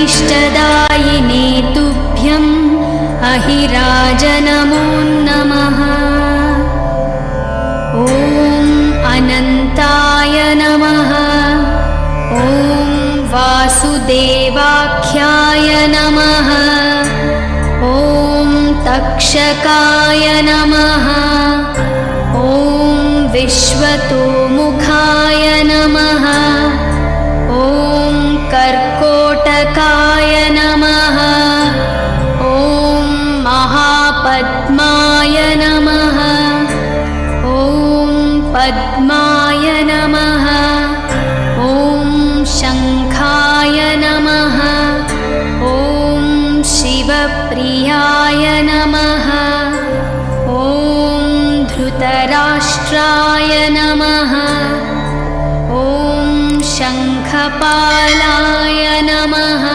इष्टदायिने तुभ्यम् अहिराजनमो नमः ॐ अनन्ताय नमः। ॐ वासुदेवाख्याय नमः। ॐ तक्षकाय नमः। ॐ विश्वतोमुखाय नमः महापद्माय नमः। ॐ पद्माय नमः ं। शङ्खाय नमः। ॐ शिवप्रियाय नमः। ॐ धृतराष्ट्राय नमः। ॐ शङ्खपालाय